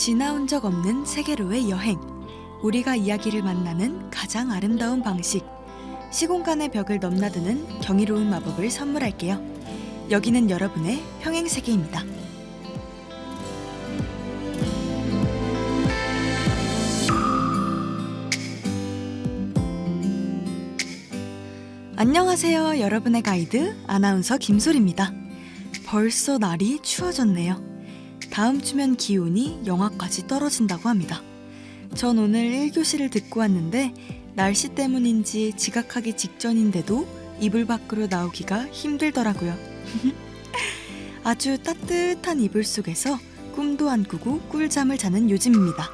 지나온 적 없는 세계로의 여행. 우리가 이야기를 만나는 가장 아름다운 방식. 시공간의 벽을 넘나드는 경이로운 마법을 선물할게요. 여기는 여러분의 평행 세계입니다. 안녕하세요. 여러분의 가이드 아나운서 김솔입니다. 벌써 날이 추워졌네요. 다음 주면 기온이 영하까지 떨어진다고 합니다. 전 오늘 1교시를 듣고 왔는데 날씨 때문인지 지각하기 직전인데도 이불 밖으로 나오기가 힘들더라고요. 아주 따뜻한 이불 속에서 꿈도 안 꾸고 꿀잠을 자는 요즘입니다.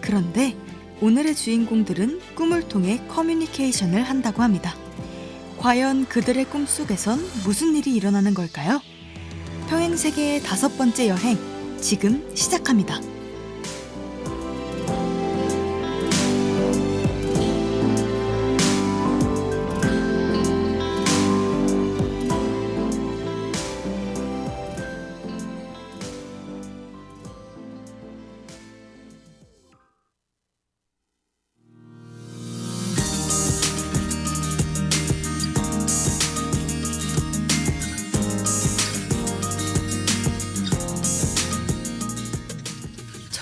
그런데 오늘의 주인공들은 꿈을 통해 커뮤니케이션을 한다고 합니다. 과연 그들의 꿈속에선 무슨 일이 일어나는 걸까요? 평행세계의 다섯 번째 여행 지금 시작합니다.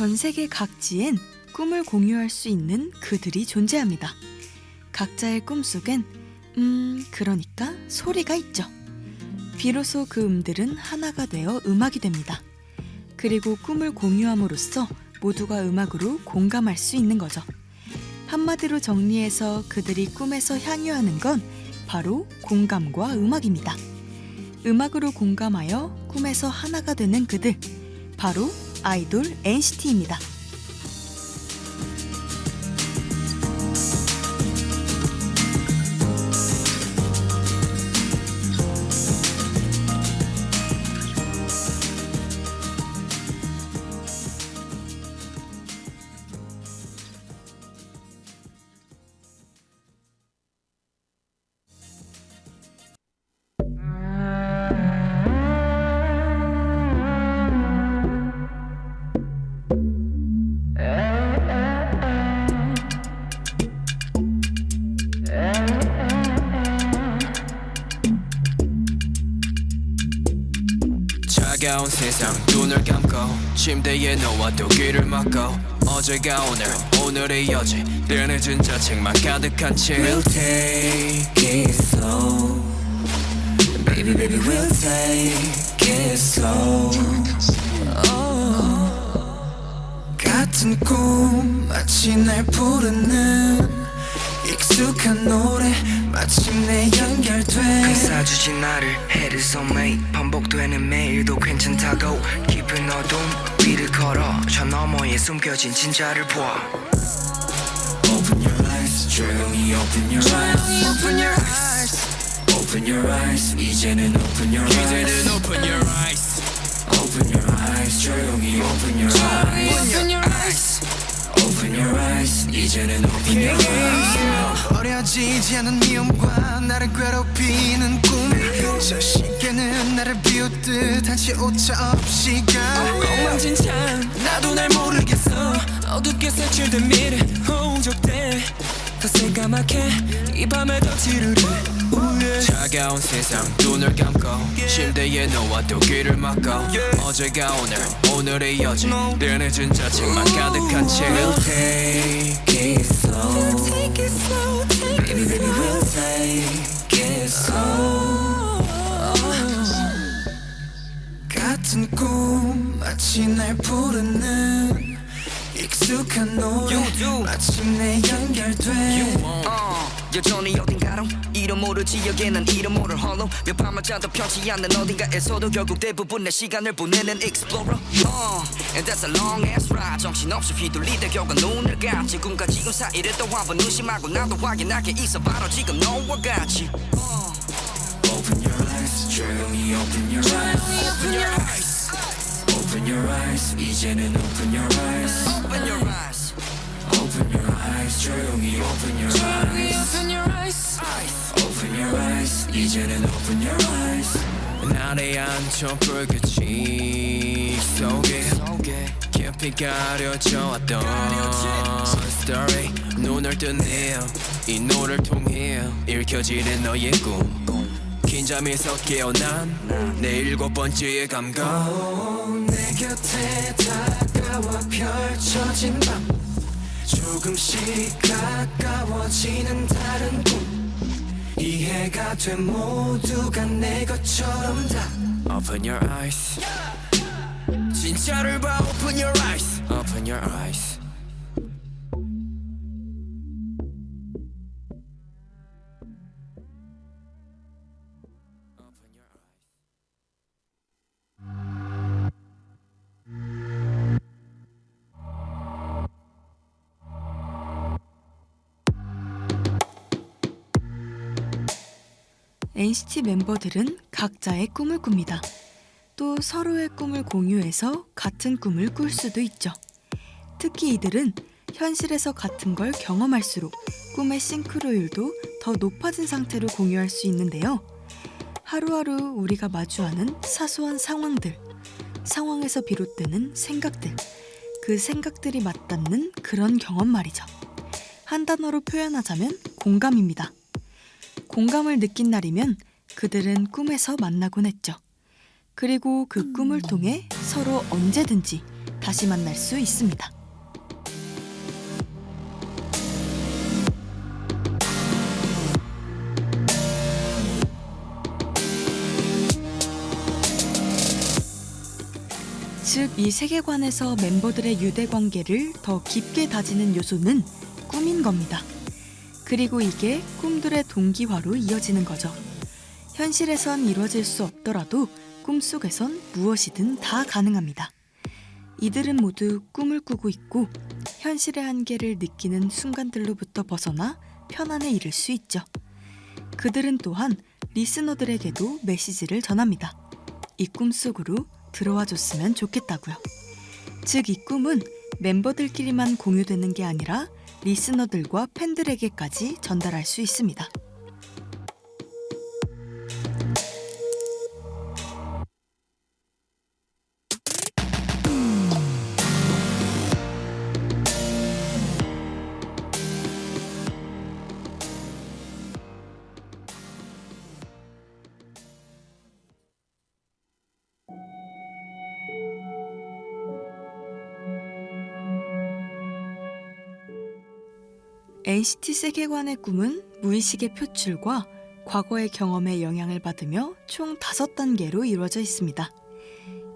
전 세계 각지엔 꿈을 공유할 수 있는 그들이 존재합니다. 각자의 꿈 속엔 음, 그러니까 소리가 있죠. 비로소 그 음들은 하나가 되어 음악이 됩니다. 그리고 꿈을 공유함으로써 모두가 음악으로 공감할 수 있는 거죠. 한마디로 정리해서 그들이 꿈에서 향유하는 건 바로 공감과 음악입니다. 음악으로 공감하여 꿈에서 하나가 되는 그들, 바로 아이돌 NCT입니다. 차가운 세상. 눈을 감고 침대에 누워도 귀를 막고 어제가 오늘 오늘의 여지. 늘 늦은 자책만 가득한 채. We'll take it slow. Baby baby we'll take it slow. 같은 꿈 마치 날 부르는 익숙한 노래 마침내 연결돼 감싸주지 나를 해를 섬에 반복되는 매일도 괜찮다고 깊은 어둠 위를 걸어 저 너머에 숨겨진 진짜를 봐 Open your eyes 조용히 open your eyes Open your eyes Open your eyes 이제는 open your eyes 이제는 open your eyes Open your eyes 조용히 open your eyes Your eyes. 이제는 open your eyes. 어려지지 않은 미움과 나를 괴롭히는 꿈 저 시계는 나를 비웃듯 한치 오차 없이 가. 엉망진창. 나도 날 모르겠어. 어둡게 색칠된 미래. 홍적돼 더 새까맣게 이 밤에 더 지르르. 차가운 세상 눈을 감고 침대에 누워도 귀를 막고 어제가 오늘 오늘의 여지. 늘 늦은 자책만 가득한 채. We'll take it slow. Baby baby we'll take it slow. 같은 꿈 마치 날 부르는 익숙한 노래. 마침내 연결돼. 어, 여전히 어딘가로 이름 모를 지역에는 이름 모를 홀로 몇 밤을 자도 편치 않는 어딘가에서도 결국 대부분 내 시간을 보내는 explorer 어, and that's a long ass ride 정신없이 휘둘리다 결국 눈을 감 지금과 지금 사이를 또 한 번 의심하고 나도 확인하게 있어 바로 지금 너와 같이 어. Open your eyes 조용히 open your eyes Open your eyes Open your eyes 이제는 open your eyes Open your eyes Open your eyes 조용히 open your eyes. Open your eyes. Open your eyes. 이제는 open your eyes. 앉혀 불빛이 속에 깊은 어렴풋 가려져 왔던 story. 눈을 뜨네요 이 노래를 통해 읽혀지는 너의 꿈 긴 잠에서 깨어난 내 일곱 번째의 감각. 내 곁에 다가와 펼쳐진 밤 조금씩 가까워지는 다른 꿈 이해가 돼 모두가 내 것처럼 다 Open your eyes 진짜를 봐 Open your eyes Open your eyes NCT 멤버들은 각자의 꿈을 꿉니다. 또 서로의 꿈을 공유해서 같은 꿈을 꿀 수도 있죠. 특히 이들은 현실에서 같은 걸 경험할수록 꿈의 싱크로율도 더 높아진 상태로 공유할 수 있는데요. 하루하루 우리가 마주하는 사소한 상황들, 상황에서 비롯되는 생각들, 그 생각들이 맞닿는 그런 경험 말이죠. 한 단어로 표현하자면 공감입니다. 공감을 느낀 날이면 그들은 꿈에서 만나곤 했죠. 그리고 그 꿈을 통해 서로 언제든지 다시 만날 수 있습니다. 즉, 이 세계관에서 멤버들의 유대 관계를 더 깊게 다지는 요소는 꿈인 겁니다. 그리고 이게 꿈들의 동기화로 이어지는 거죠. 현실에선 이루어질 수 없더라도 꿈속에선 무엇이든 다 가능합니다. 이들은 모두 꿈을 꾸고 있고 현실의 한계를 느끼는 순간들로부터 벗어나 편안에 이를 수 있죠. 그들은 또한 리스너들에게도 메시지를 전합니다. 이 꿈속으로 들어와 줬으면 좋겠다고요. 즉, 이 꿈은 멤버들끼리만 공유되는 게 아니라 리스너들과 팬들에게까지 전달할 수 있습니다. NCT 세계관의 꿈은 무의식의 표출과 과거의 경험에 영향을 받으며 총 다섯 단계로 이루어져 있습니다.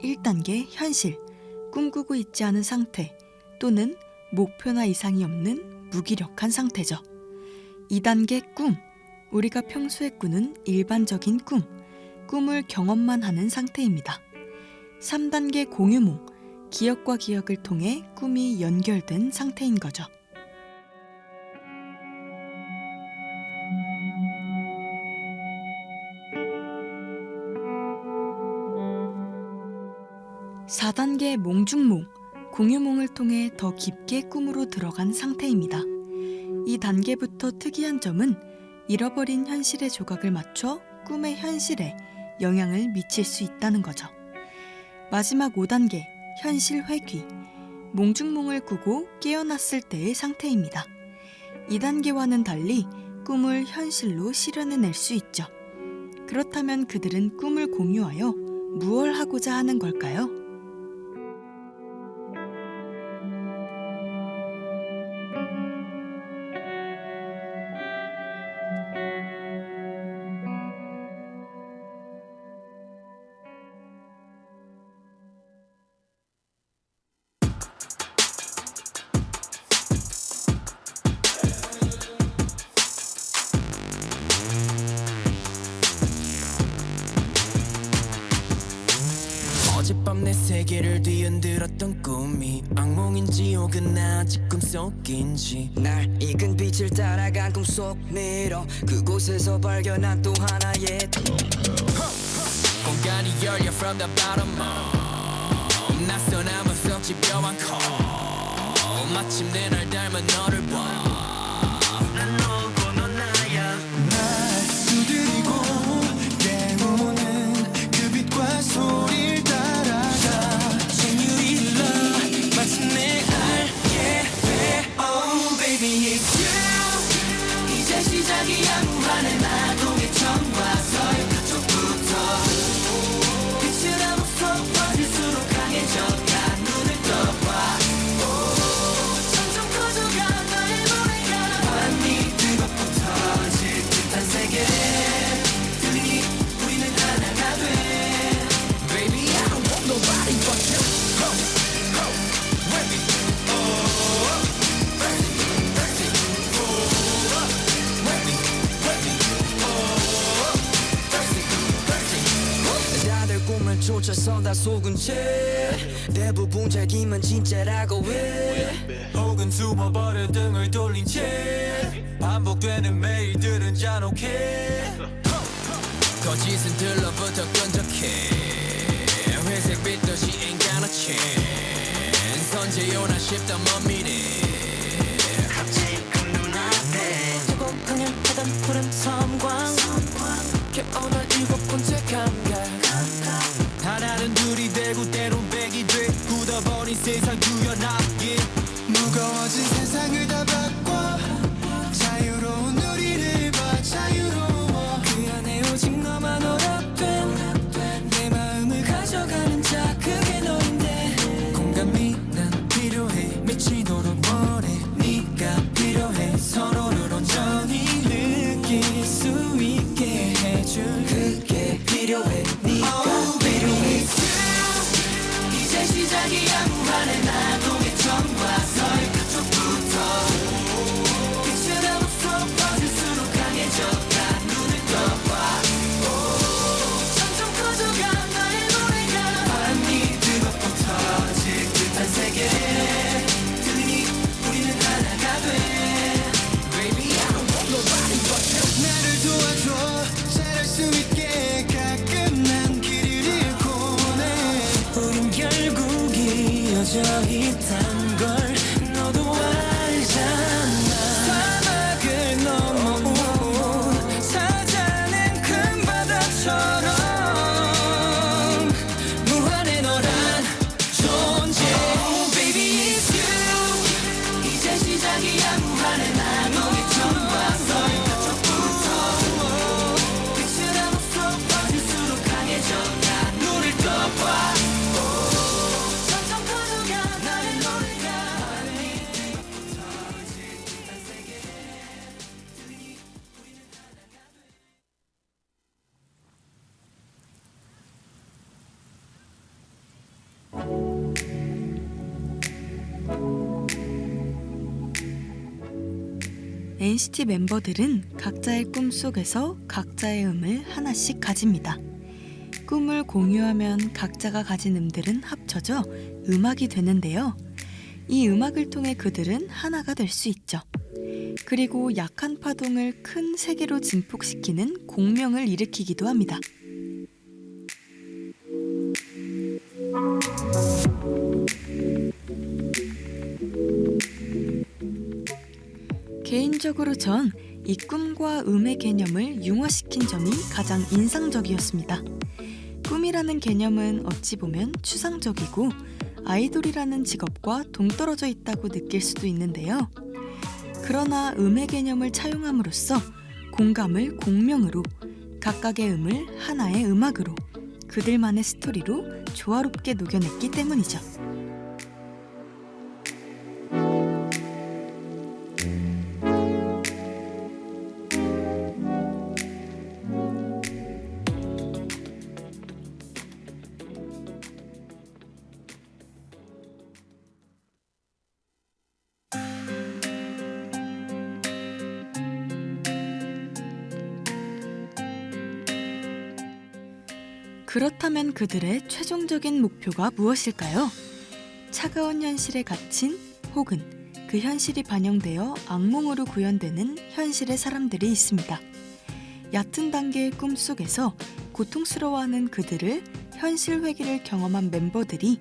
1단계 현실, 꿈꾸고 있지 않은 상태 또는 목표나 이상이 없는 무기력한 상태죠. 2단계 꿈, 우리가 평소에 꾸는 일반적인 꿈, 꿈을 경험만 하는 상태입니다. 3단계 공유몽, 기억과 기억을 통해 꿈이 연결된 상태인 거죠. 4단계 몽중몽, 공유몽을 통해 더 깊게 꿈으로 들어간 상태입니다. 이 단계부터 특이한 점은 잃어버린 현실의 조각을 맞춰 꿈의 현실에 영향을 미칠 수 있다는 거죠. 마지막 5단계 현실 회귀, 몽중몽을 꾸고 깨어났을 때의 상태입니다. 2단계와는 달리 꿈을 현실로 실현해낼 수 있죠. 그렇다면 그들은 꿈을 공유하여 무얼 하고자 하는 걸까요? 뒤흔들었던 꿈이 악몽인지 혹은 아직 꿈속인지 날 익은 빛을 따라간 꿈속 미러 그곳에서 발견한 또 하나의 공간이 열려 from the bottom up 낯선 암은 썩 집요한 call 마침내 날 닮은 너를 봐 쫓아서 다 속은 채 대부분 자기만 진짜라고 해. 혹은 숨어버려 등을 돌린 채 반복되는 매일들은 잔혹해. 거짓은 들러부터 끈적해. 회색빛 도시 ain't got a chance 언제요나 싶던 먼 미래. 지금 눈앞에 두고 그냥 하던 푸른 섬광. 깨어날 일곱 번째 감 굳어버린 세상 구현하기. 무거워진 이어져 있단 걸 NCT 멤버들은 각자의 꿈 속에서 각자의 음을 하나씩 가집니다. 꿈을 공유하면 각자가 가진 음들은 합쳐져 음악이 되는데요. 이 음악을 통해 그들은 하나가 될 수 있죠. 그리고 약한 파동을 큰 세계로 증폭시키는 공명을 일으키기도 합니다. 개인적으로 전 이 꿈과 음의 개념을 융화시킨 점이 가장 인상적이었습니다. 꿈이라는 개념은 어찌 보면 추상적이고 아이돌이라는 직업과 동떨어져 있다고 느낄 수도 있는데요. 그러나 음의 개념을 차용함으로써 공감을 공명으로 각각의 음을 하나의 음악으로 그들만의 스토리로 조화롭게 녹여냈기 때문이죠. 그렇다면 그들의 최종적인 목표가 무엇일까요? 차가운 현실에 갇힌 혹은 그 현실이 반영되어 악몽으로 구현되는 현실의 사람들이 있습니다. 얕은 단계의 꿈 속에서 고통스러워하는 그들을 현실 회귀를 경험한 멤버들이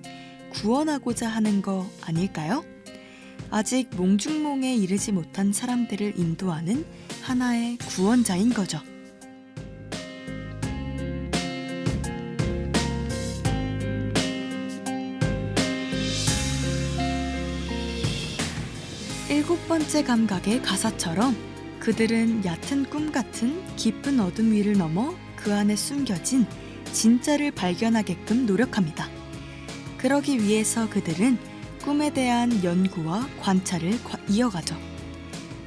구원하고자 하는 거 아닐까요? 아직 몽중몽에 이르지 못한 사람들을 인도하는 하나의 구원자인 거죠. 번째 감각의 가사처럼 그들은 얕은 꿈 같은 깊은 어둠 위를 넘어 그 안에 숨겨진 진짜를 발견하게끔 노력합니다. 그러기 위해서 그들은 꿈에 대한 연구와 관찰을 과- 이어가죠.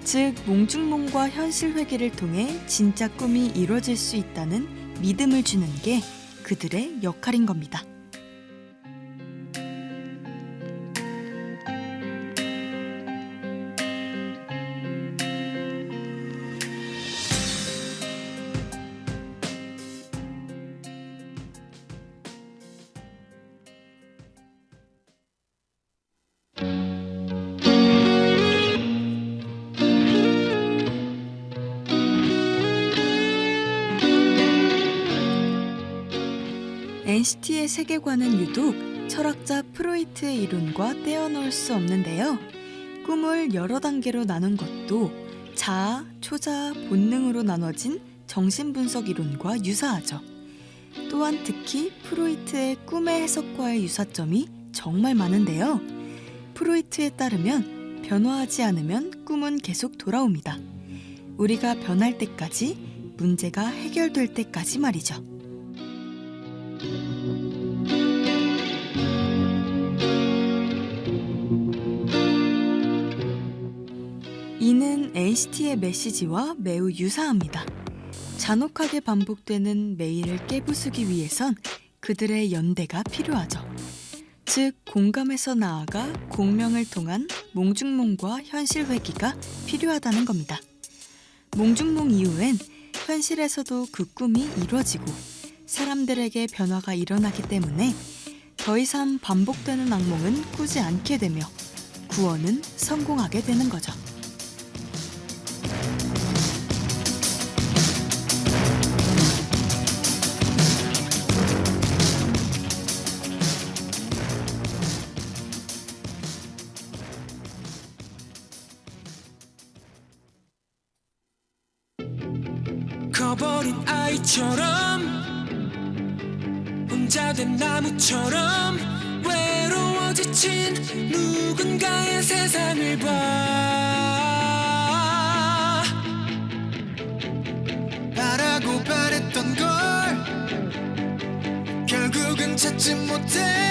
즉, 몽중몽과 현실 회귀를 통해 진짜 꿈이 이루어질 수 있다는 믿음을 주는 게 그들의 역할인 겁니다. NCT의 세계관은 유독 철학자 프로이트의 이론과 떼어놓을 수 없는데요. 꿈을 여러 단계로 나눈 것도 자아, 초자아, 본능으로 나눠진 정신분석 이론과 유사하죠. 또한 특히 프로이트의 꿈의 해석과의 유사점이 정말 많은데요. 프로이트에 따르면 변화하지 않으면 꿈은 계속 돌아옵니다. 우리가 변할 때까지 문제가 해결될 때까지 말이죠. 이는 NCT의 메시지와 매우 유사합니다. 잔혹하게 반복되는 매일을 깨부수기 위해선 그들의 연대가 필요하죠. 즉, 공감에서 나아가 공명을 통한 몽중몽과 현실 회귀가 필요하다는 겁니다. 몽중몽 이후엔 현실에서도 그 꿈이 이루어지고 사람들에게 변화가 일어나기 때문에 더 이상 반복되는 악몽은 꾸지 않게 되며 구원은 성공하게 되는 거죠. 찾지 못해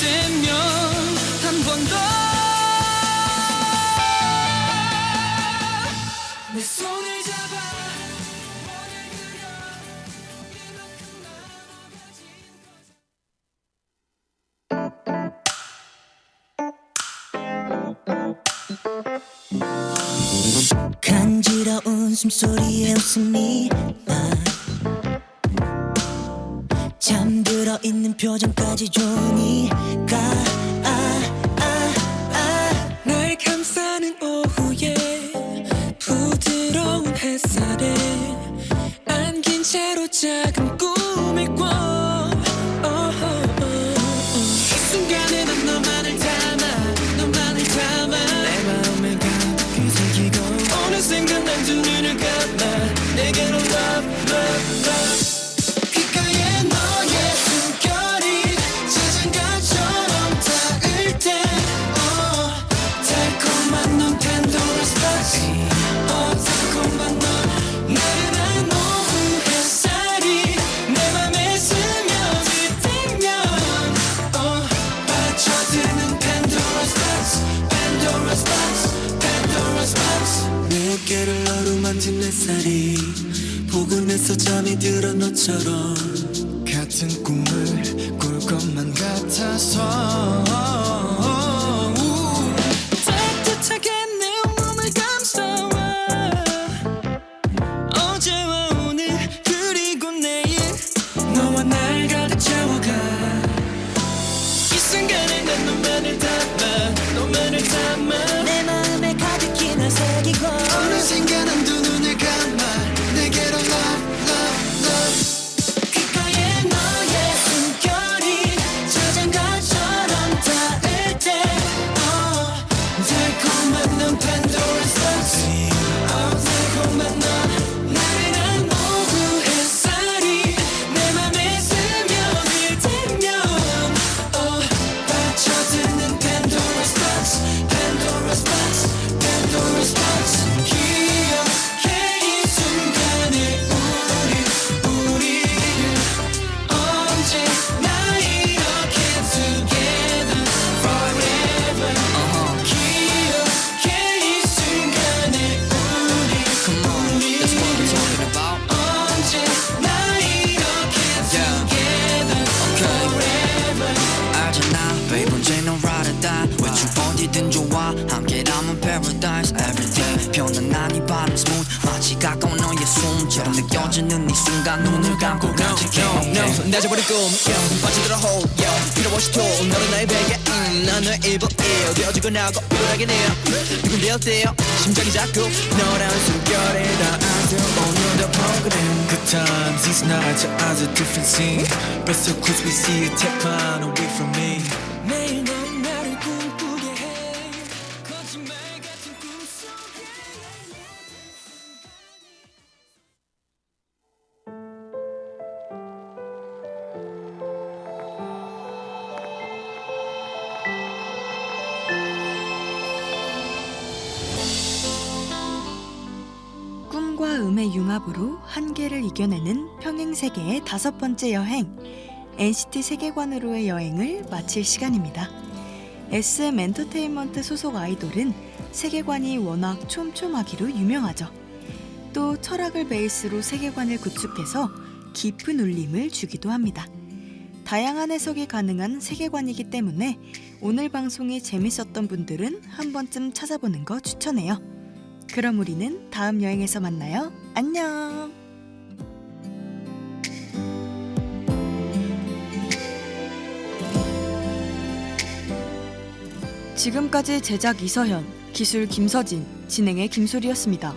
때면 한 번 더 내 손을 잡아 원을 그려 이만큼 나눠 가진 간지러운 숨소리에 웃음이 표정까지 좋으니까 포근해서 잠이 들어 너처럼 같은 꿈을 꿀 것만 같아서 누군데 어때요 심장이 자꾸 너란 숨결에 다 안겨 오늘도 프로그램 Good times, these nights your eyes are different scene But so close we see it, take mine away from me 융합으로 한계를 이겨내는 평행 세계의 다섯 번째 여행 NCT 세계관으로의 여행을 마칠 시간입니다. SM 엔터테인먼트 소속 아이돌은 세계관이 워낙 촘촘하기로 유명하죠. 또 철학을 베이스로 세계관을 구축해서 깊은 울림을 주기도 합니다. 다양한 해석이 가능한 세계관이기 때문에 오늘 방송이 재밌었던 분들은 한 번쯤 찾아보는 거 추천해요. 그럼 우리는 다음 여행에서 만나요. 안녕! 지금까지 제작 이서현, 기술 김서진, 진행의 김소리였습니다.